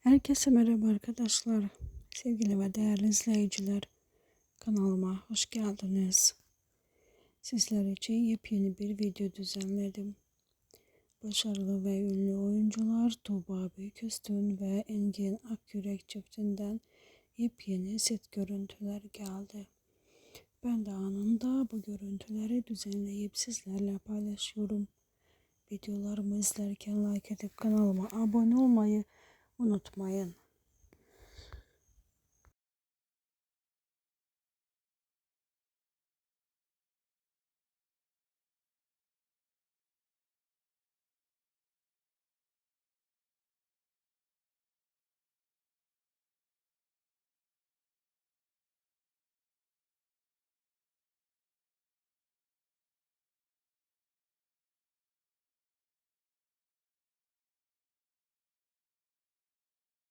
Herkese merhaba arkadaşlar. Sevgili ve değerli izleyiciler. Kanalıma hoş geldiniz. Sizler için yepyeni bir video düzenledim. Başarılı ve ünlü oyuncular Tuğba Büyüküstün ve Engin Akyürek çiftinden yepyeni set görüntüler geldi. Ben de anında bu görüntüleri düzenleyip sizlerle paylaşıyorum. Videolarımı izlerken like edip kanalıma abone olmayı unutmayın.